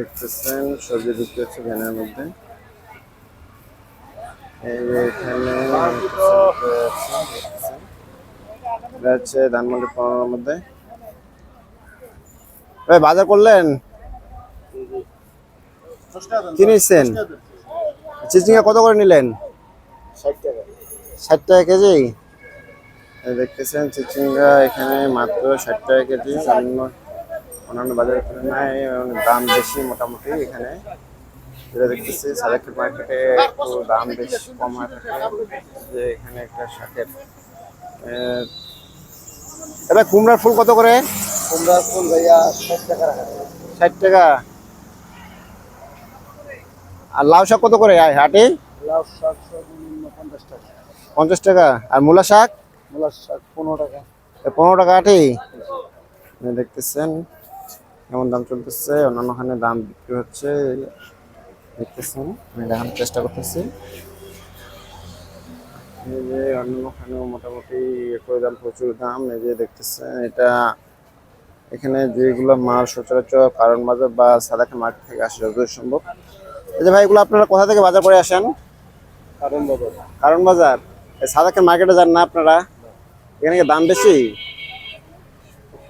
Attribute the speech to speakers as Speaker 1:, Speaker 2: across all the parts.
Speaker 1: দেখতেছেন, সবজি বিক্রি হচ্ছে ভ্যানের মধ্যে। এখানে হচ্ছে ধানমন্ডি পনেরোর মধ্যে। বাজার করলেন? কি নিচ্ছেন? চিচিঙ্গা কত করে নিলেন? ষাট টাকা কেজি। দেখতেছেন, চিচিঙ্গা এখানে মাত্র ষাট টাকা কেজি অন্য অন্যান্য বাজারের তুলনায় দাম বেশি মোটামুটি এখানে। যেটা দেখতেছি সালেকের মার্কেটে একটু দাম বেশ কম হয়ে থাকে যে এখানে একটা শাকের এবার কুমড়ার ফুল কত করে?
Speaker 2: কুমড়া ফুল ভাইয়া ষাট টাকা রাখা
Speaker 1: ষাট টাকা। আর লাউ শাক কত করে? হাটে?
Speaker 2: লাউ শাক পঞ্চাশ টাকা।
Speaker 1: পঞ্চাশ টাকা। আর মূলা শাক?
Speaker 2: মূলা শাক পনেরো টাকা।
Speaker 1: পনেরো টাকা আটি দেখতেছেন কেমন দাম চলতেছে? অন্যান্য ওখানে দাম বিক্রি হচ্ছে। দেখতেছেন আমি দেখানোর চেষ্টা করতেছি। এই যে অন্যান্য ওখানেও মোটামুটি একই দাম প্রচুর দাম। এই যে দেখতেছেন এটা এখানে যেগুলো মাল সচরাচর কারণ বাজার বা সাদাকে মার্কেট থেকে আসে যতদূর সম্ভব। এই যে ভাই এগুলো আপনারা কোথা থেকে বাজার করে আসেন?
Speaker 2: কারণ বাজার।
Speaker 1: কারণ বাজার? এই সাদাকে মার্কেটে যান না আপনারা? এখানে দাম বেশি?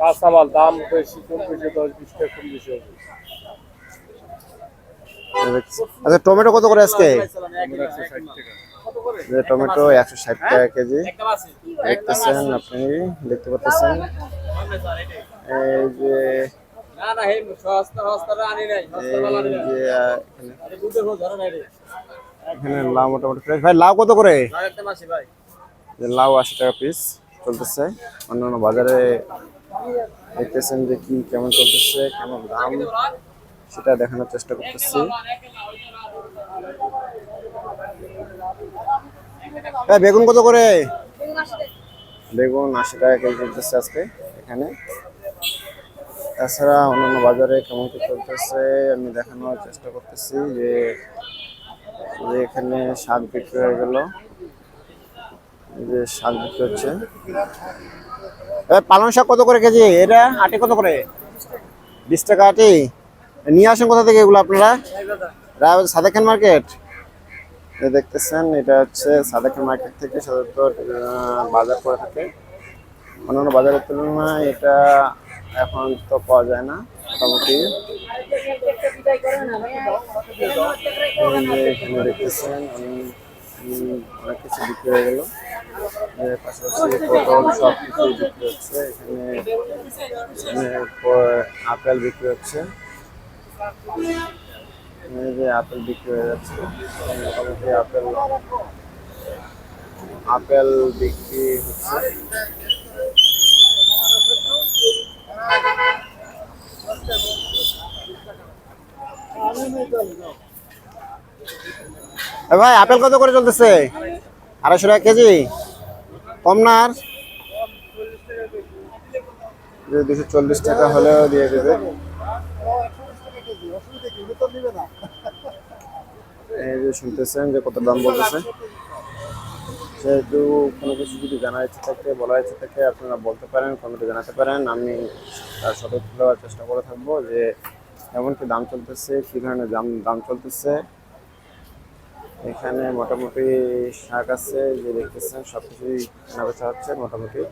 Speaker 2: কাঁচামাল দাম বেশি কম বেশি দশ বিশ টাকা কম বেশি হবে
Speaker 1: আচ্ছা টমেটো কত করে আজকে? টমেটো একশো ষাট টাকা। কেজি। দেখতেছেন আপনি দেখতে পাচ্ছেন। এই যে এখানে লাউ মোটামুটি ফ্রেশ ভাই লাউ কত করে? লাউ আশি টাকা পিস চলতেছে। অন্যান্য বাজারে দেখতেছেন যে কি, কেমন চলতেছে, কেমন দাম, সেটা দেখানোর চেষ্টা করতেছি। ভাই বেগুন কত করে? বেগুন আশি টাকা কেজি চলতেছে আজকে এখানে। তাছাড়া অন্যান্য বাজারে কেমন কি চলতেছে, আমি দেখানোর চেষ্টা করতেছি যে এখানে শাক বিক্রি হয়ে গেল। যে শাক বিক্রি হচ্ছে। পালং শাক কত করে কেজি? এটা আটি কত করে? বিশ টাকা আটি। নিয়ে আসেন কোথা থেকে এগুলো আপনারা? সাদেখান মার্কেট? এই দেখতেছেন, এটা হচ্ছে সাদেখান মার্কেট থেকে সাধারণত বাজার করে থাকে। অন্যান্য বাজারের তুলনায় এটা এখন তো পাওয়া যায় না, মোটামুটি। দেখতেছেন অনেক কিছু বিক্রি হয়ে গেল। বিক্রি হচ্ছে। এখানে আপেল বিক্রি হচ্ছে। আপেল বিক্রি হয়ে যাচ্ছে আপেল আপেল বিক্রি হচ্ছে। ভাই, আপেল কত করে চলতেছে? আড়াইশো টাকা কেজি? আর দুশো চল্লিশ টাকা হলেও দিয়ে দেবে। এই যে শুনতেছেন যে কত দাম বলতেছে। সেহেতু কোনো কিছু যদি জানার ইচ্ছে থাকে, বলার ইচ্ছে থাকে, আপনারা বলতে পারেন, কমেন্টে জানাতে পারেন। আমি তার সতর্ক দেওয়ার চেষ্টা করে থাকব যে কেমন কি দাম চলতেছে, কী ধরনের দাম দাম চলতেছে। এখানে মোটামুটি শাক আছে যে দেখতেছেন সব কিছুই কেনা বেচা হচ্ছে মোটামুটি।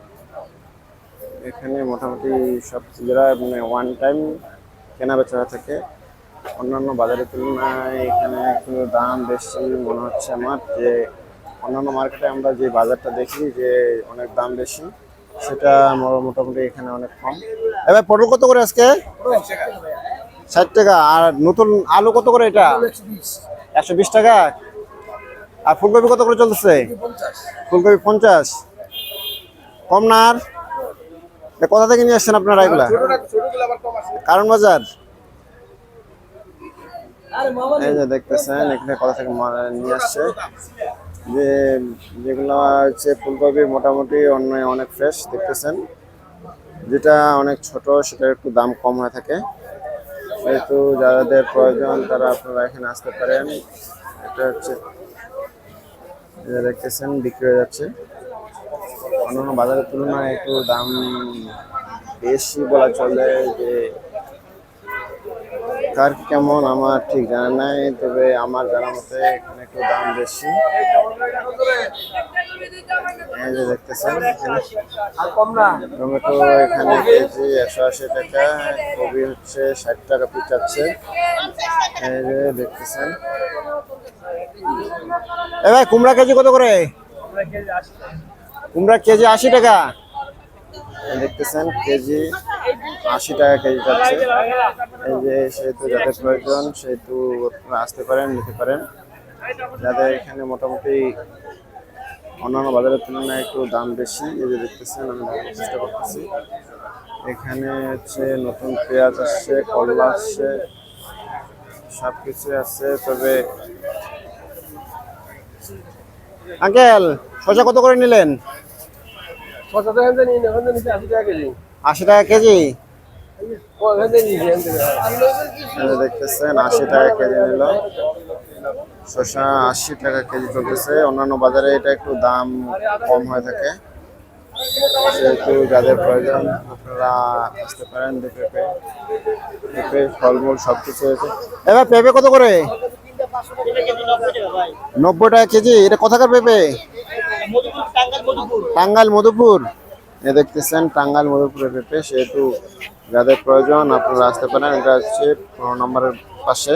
Speaker 1: এখানে মোটামুটি সব যারা মানে ওয়ান টাইম কেনা বেচা হয়ে থাকে। অন্যান্য বাজারের তুলনায় এখানে একটু দাম বেশি মনে হচ্ছে আমার যে অন্যান্য মার্কেটে আমরা যে বাজারটা দেখি যে অনেক দাম বেশি সেটা মোটামুটি এখানে অনেক কম। এবার পটল কত করে আজকে? ষাট টাকা। আর নতুন আলু কত করে এটা? একশো বিশ টাকা? আর ফুলকপি কত করে চলতেছে? ফুলকপি পঞ্চাশ। কম না আর কোথা থেকে নিয়ে আসছেন আপনারা এগুলা? কারণ বাজার? এই যে দেখতেছেন এখানে কোথা থেকে নিয়ে আসছে? যে যেগুলো হচ্ছে ফুলকপি মোটামুটি অন্য অনেক ফ্রেশ দেখতেছেন। যেটা অনেক ছোট সেটার একটু দাম কম হয়ে থাকে। যেহেতু যাদের প্রয়োজন তারা আপনারা এখানে আসতে পারেন। এটা হচ্ছে যে বিক্রি হয়ে যাচ্ছে। অন্যান্য বাজারের তুলনায় একটু দাম বেশি বলা চলে যে কার কেমন, আমার ঠিক জানা নাই, তবে আমার জানা মতে এখানে একটু দাম বেশি। এই দেখতেছেন টমেটো এখানে কেজি একশো আশি টাকা কবি হচ্ছে ষাট টাকা পিস যে দেখতেছেন এ ভাই কুমড়া কেজি কত করে? কুমড়া কেজি আশি টাকা। দেখতেছেন কেজি আশি টাকা কেজি যাচ্ছে। এই যে সেহেতু যাদের প্রয়োজন সেহেতু আপনারা আসতে পারেন নিতে পারেন। যাদের এখানে মোটামুটি অন্যান্য বাজারের তুলনায় একটু দাম বেশি এই যে দেখতেছেন আমি দেখানোর চেষ্টা করতেছি। এখানে হচ্ছে নতুন পেঁয়াজ আসছে করলা আসছে সব কিছু আছে তবে আঙ্কেল শসা কত করে নিলেন?
Speaker 2: আশি টাকা কেজি।
Speaker 1: দেখতেছেন আশি টাকা কেজি নিল। শসা আশি টাকা কেজি চলতেছে। অন্যান্য বাজারে এটা একটু দাম কম হয়ে থাকে। সেহেতু যাদের প্রয়োজন আপনারা আসতে পারেন পেঁপে পেঁপে ফলমূল সব কিছু হয়েছে। এবার পেঁপে কত করে? নব্বই টাকা কেজি, এটা কোথাকার পেঁপে? টাঙ্গাল মধুপুর। এ দেখতেছেন টাঙ্গাল মধুপুরের পেঁপে, সেহেতু যাদের প্রয়োজন আপনারা আসতে পারেন। এটা হচ্ছে পনেরো নম্বরের পাশে।